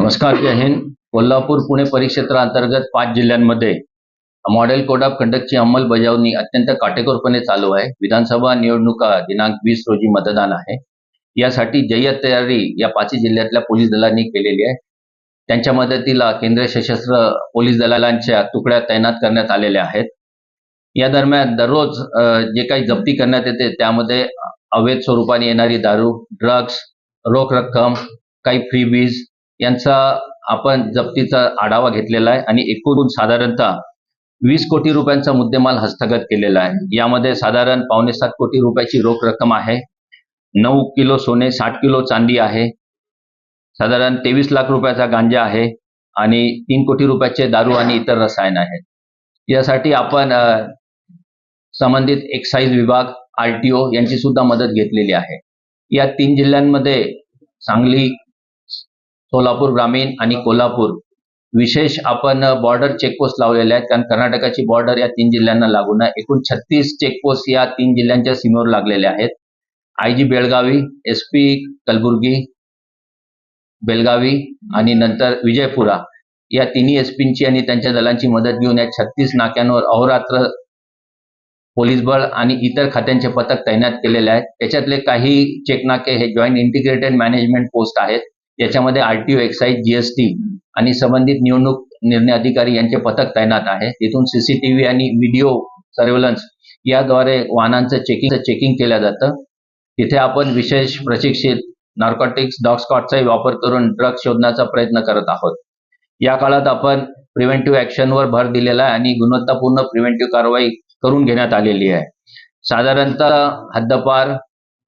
नमस्कार जय हिंद. कोल्हापूर पुणे परिक्षेत्राअंतर्गत पाच जिल्ह्यांमध्ये मॉडेल कोड ऑफ कंडक्टची अंमलबजावणी अत्यंत काटेकोरपणे चालू आहे. विधानसभा निवडणुका दिनांक वीस रोजी मतदान आहे. यासाठी जय्यत तयारी या पाचही जिल्ह्यातल्या पोलीस दलांनी केलेली आहे. त्यांच्या मदतीला केंद्रीय सशस्त्र पोलीस दलांच्या तुकड्या तैनात करण्यात आलेल्या आहेत. या दरम्यान दररोज जे काही जप्ती करण्यात येते त्यामध्ये अवैध स्वरूपाने येणारी दारू ड्रग्स रोख रक्कम काही फ्रीबीज यांचा आपण जप्तीचा आढावा घेतलेला आहे आणि एकूण साधारणतः वीस कोटी रुपयांचा मुद्देमाल हस्तगत केलेला आहे. यामध्ये साधारण पावणे सात कोटी रुपयाची रोख रक्कम आहे. नऊ किलो सोने साठ किलो चांदी आहे. साधारण तेवीस लाख रुपयाचा गांजा आहे आणि तीन कोटी रुपयाचे दारू आणि इतर रसायन आहेत यासाठी आपण संबंधित एक्साईज विभाग आरटीओ यांची सुद्धा मदत घेतलेली आहे. या तीन जिल्ह्यांमध्ये सांगली सोलापूर ग्रामीण आणि कोल्हापूर. विशेष आपण बॉर्डर चेकपोस्ट लावलेले आहेत. कारण कर्नाटकाची बॉर्डर या तीन जिल्ह्यांना लागून आहे. एकूण छत्तीस चेकपोस्ट या तीन जिल्ह्यांच्या सीमेवर लागलेले आहेत. IG Belagavi S P Kalaburagi Belagavi आणि नंतर विजयपुरा. या तिन्ही एसपींची आणि त्यांच्या दलांची मदत घेऊन या छत्तीस नाक्यांवर अहोरात्र पोलीस बळ आणि इतर खात्यांचे पथक तैनात केलेले आहेत. त्याच्यातले काही चेकनाके हे जॉईंट इंटिग्रेटेड मॅनेजमेंट पोस्ट आहेत. याच्यामध्ये आरटीओ एक्साईज जीएसटी आणि संबंधित निवडणूक निर्णय अधिकारी यांचे पथक तैनात आहे. तिथून सीसीटीव्ही आणि व्हिडिओ सर्व्हेलन्स याद्वारे वाहनांचं चेकिंग चेकिंग केलं जातं. तिथे आपण विशेष प्रशिक्षित नार्कोटिक्स डॉग स्कॉटचाही वापर करून ड्रग शोधण्याचा प्रयत्न करत आहोत. या काळात आपण प्रिव्हेंटिव्ह ऍक्शनवर भर दिलेला आहे आणि गुणवत्तापूर्ण प्रिव्हेंटिव्ह कारवाई करून घेण्यात आलेली आहे. साधारणतः हद्दपार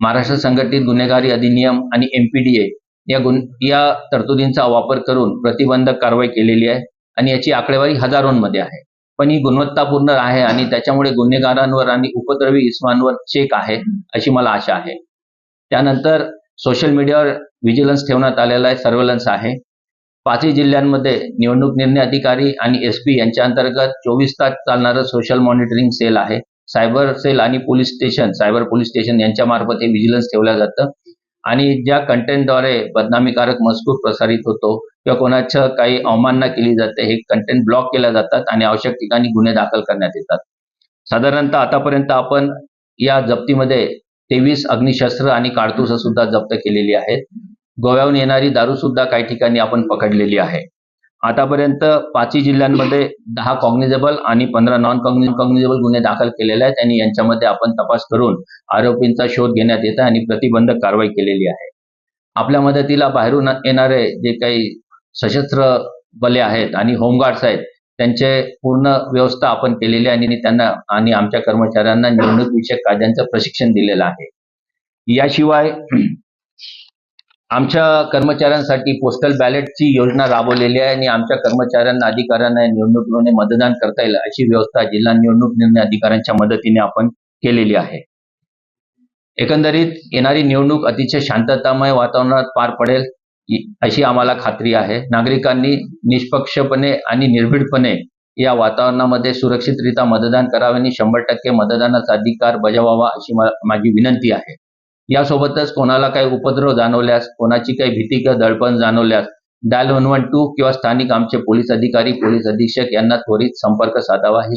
महाराष्ट्र संघटित गुन्हेगारी अधिनियम आणि एमपीडीए या गुन या तरतुदींचा वापर करून प्रतिबंधक कारवाई केलेली आहे आणि याची आकडेवारी हजारोंमध्ये आहे. पण ही गुणवत्तापूर्ण आहे आणि त्याच्यामुळे गुन्हेगारांवर आणि उपद्रवी इस्मांवर चेक आहे अशी मला आशा आहे. त्यानंतर सोशल मीडियावर व्हिजिलन्स ठेवण्यात आलेला आहे सर्वेलन्स आहे. पाचही जिल्ह्यांमध्ये निवडणूक निर्णय अधिकारी आणि एस पी यांच्या अंतर्गत चोवीस तास चालणारं सोशल मॉनिटरिंग सेल आहे. सायबर सेल आणि police station cyber police station यांच्या मार्फत हे व्हिजिलन्स ठेवलं जातं. आणि ज्या कंटेंटद्वारे बदनामीकारक मजकूर प्रसारित होतो किंवा कोणाच्या काही अवमानना केली जाते हे कंटेंट ब्लॉक केल्या जातात आणि आवश्यक ठिकाणी गुन्हे दाखल करण्यात येतात. साधारणतः आतापर्यंत आपण या जप्तीमध्ये तेवीस अग्निशस्त्र आणि काडतुसं सुद्धा जप्त केलेली आहेत. गोव्याहून येणारी दारू सुद्धा काही ठिकाणी आपण पकडलेली आहे. आतापर्यंत पाचही जिल्ह्यांमध्ये दहा कॉग्निजेबल आणि पंधरा नॉन कॉग्निजेबल गुन्हे दाखल केलेले आहेत आणि यांच्यामध्ये आपण तपास करून आरोपींचा शोध घेण्यात येत आहे आणि प्रतिबंधक कारवाई केलेली आहे. आपल्या मदतीला बाहेरून येणारे जे काही सशस्त्र बले आहेत आणि होमगार्ड्स आहेत त्यांचे पूर्ण व्यवस्था आपण केलेली आहे आणि त्यांना आणि आमच्या कर्मचाऱ्यांना निवडणूक विषयक कायद्यांचं प्रशिक्षण दिलेलं आहे. याशिवाय आमच्या कर्मचाऱ्यांसाठी पोस्टल बॅलेटची योजना राबवलेली आहे आणि आमच्या कर्मचाऱ्यांना अधिकाऱ्यांना या निवडणुकीमध्ये मतदान करता येईल अशी व्यवस्था जिल्हा निवडणूक निर्णय अधिकाऱ्यांच्या मदतीने आपण केलेली आहे. एकंदरीत येणारी निवडणूक अतिशय शांततामय वातावरणात पार पडेल अशी आम्हाला खात्री आहे. नागरिकांनी निष्पक्षपणे आणि निर्भीडपणे या वातावरणामध्ये सुरक्षितरित्या मतदान करावे आणि शंभर टक्के मतदानाचा अधिकार बजावावा अशी माझी विनंती आहे. यासोबतच कोणाला काही उपद्रव जाणवल्यास कोणाची काही भीती किंवा दडपण जाणवल्यास डायल वन वन टू किंवा स्थानिक आमचे पोलीस अधिकारी पोलीस अधीक्षक यांना त्वरित संपर्क साधावा. ही